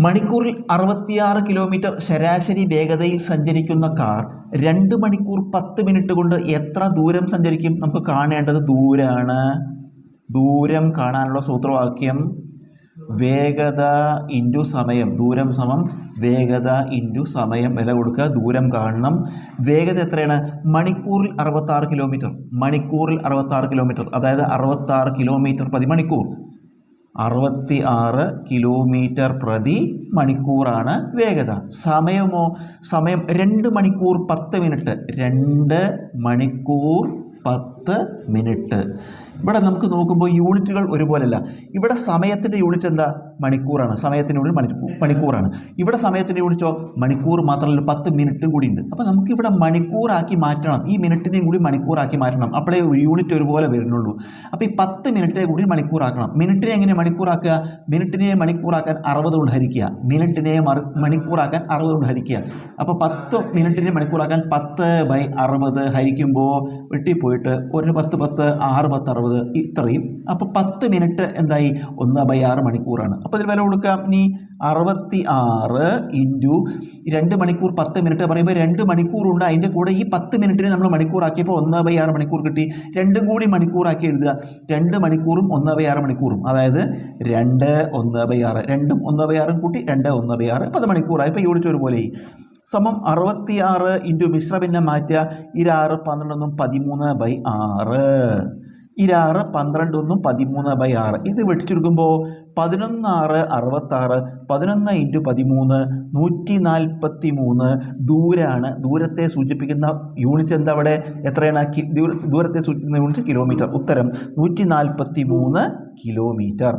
മണിക്കൂറിൽ അറുപത്തിയാറ് കിലോമീറ്റർ ശരാശരി വേഗതയിൽ സഞ്ചരിക്കുന്ന കാർ രണ്ട് മണിക്കൂർ പത്ത് മിനിറ്റ് കൊണ്ട് എത്ര ദൂരം സഞ്ചരിക്കും? നമുക്ക് കാണേണ്ടത് ദൂരമാണ് ദൂരം കാണാനുള്ള സൂത്രവാക്യം വേഗത ഇന്റു സമയം. ദൂരം സമം വേഗത ഇന്റു സമയം. വില കൊടുക്കുക. ദൂരം കാണണം. വേഗത എത്രയാണ്? മണിക്കൂറിൽ അറുപത്താറ് കിലോമീറ്റർ. മണിക്കൂറിൽ അറുപത്താറ് കിലോമീറ്റർ. അതായത് അറുപത്താറ് കിലോമീറ്റർ പ്രതി മണിക്കൂർ അറുപത്തി ആറ് കിലോമീറ്റർ പ്രതി മണിക്കൂറാണ് വേഗത. സമയമോ സമയം രണ്ട് മണിക്കൂർ പത്ത് മിനിറ്റ്. രണ്ട് മണിക്കൂർ പത്ത് മിനിറ്റ്. ഇവിടെ നമുക്ക് നോക്കുമ്പോൾ യൂണിറ്റുകൾ ഒരുപോലെയല്ല. ഇവിടെ സമയത്തിന്റെ യൂണിറ്റ് എന്താ? മണിക്കൂറാണ്. യൂണിറ്റ് മണിക്കൂർ മണിക്കൂറാണ്. ഇവിടെ സമയത്തിന്റെ വിളിച്ചോ മണിക്കൂർ മാത്രമല്ല പത്ത് മിനിറ്റ് കൂടി ഉണ്ട്. അപ്പോൾ നമുക്കിവിടെ മണിക്കൂറാക്കി മാറ്റണം. ഈ മിനിറ്റിനെയും കൂടി മണിക്കൂറാക്കി മാറ്റണം. അപ്പോഴേ ഒരു യൂണിറ്റ് ഒരുപോലെ വരുന്നുള്ളൂ. അപ്പോൾ ഈ പത്ത് മിനിറ്റിനെ കൂടി മണിക്കൂറാക്കണം. മിനിറ്റിനെ എങ്ങനെ മണിക്കൂറാക്കുക? മിനിറ്റിനെ മണിക്കൂറാക്കാൻ അറുപത് കൊണ്ട് ഹരിക്കുക. മിനിറ്റിനെ മണിക്കൂറാക്കാൻ അറുപത് കൊണ്ട് ഹരിക്കുക. അപ്പോൾ പത്ത് മിനിറ്റിനെ മണിക്കൂറാക്കാൻ പത്ത് ബൈ അറുപത് ഹരിക്കുമ്പോൾ വെട്ടിപ്പോയിട്ട് ഒരു പത്ത് പത്ത് ആറ് പത്ത് അറുപത് ഇത്രയും അപ്പോൾ പത്ത് മിനിറ്റ് എന്തായി? ഒന്ന് ബൈ ആറ് മണിക്കൂറാണ്. അപ്പോൾ ഇതിൽ വില കൊടുക്കാം. ഇനി അറുപത്തി ആറ് ഇന്റു രണ്ട് മണിക്കൂർ പത്ത് മിനിറ്റ് പറയുമ്പോൾ രണ്ട് മണിക്കൂറുണ്ട് അതിന്റെ കൂടെ ഈ പത്ത് മിനിറ്റിനെ നമ്മൾ മണിക്കൂറാക്കിയപ്പോൾ ഒന്ന് ബൈ ആറ് മണിക്കൂർ കിട്ടി. രണ്ടും കൂടി മണിക്കൂറാക്കി എഴുതുക. രണ്ട് മണിക്കൂറും ഒന്ന് ബൈ ആറ് മണിക്കൂറും. അതായത് രണ്ട് ഒന്ന് ബൈ ആറ്. രണ്ടും ഒന്ന് ബൈ ആറും കൂട്ടി രണ്ട് ഒന്ന് ബൈ ആറ്. പത്ത് മണിക്കൂറായി. ഇപ്പോൾ യൂണിറ്റ് ഒരുപോലെയായി. സമം അറുപത്തിയാറ് ഇന്റു മിശ്രഭിന്നം മാറ്റുക. ഇരാറ് പന്ത്രണ്ടൊന്നും പതിമൂന്ന് ബൈ ആറ്. ഇരാറ് പന്ത്രണ്ട് ഒന്നും പതിമൂന്ന് ബൈ ആറ്. ഇത് വെട്ടിച്ചെടുക്കുമ്പോൾ പതിനൊന്ന് ആറ് അറുപത്താറ് പതിനൊന്ന് ഇന്റു പതിമൂന്ന് നൂറ്റി നാൽപ്പത്തി മൂന്ന് ദൂരാണ് ദൂരത്തെ സൂചിപ്പിക്കുന്ന യൂണിറ്റ് എന്താ അവിടെ? എത്രയാണ്? ദൂരത്തെ സൂചിപ്പിക്കുന്ന യൂണിറ്റ് കിലോമീറ്റർ. ഉത്തരം നൂറ്റി നാൽപ്പത്തി മൂന്ന് കിലോമീറ്റർ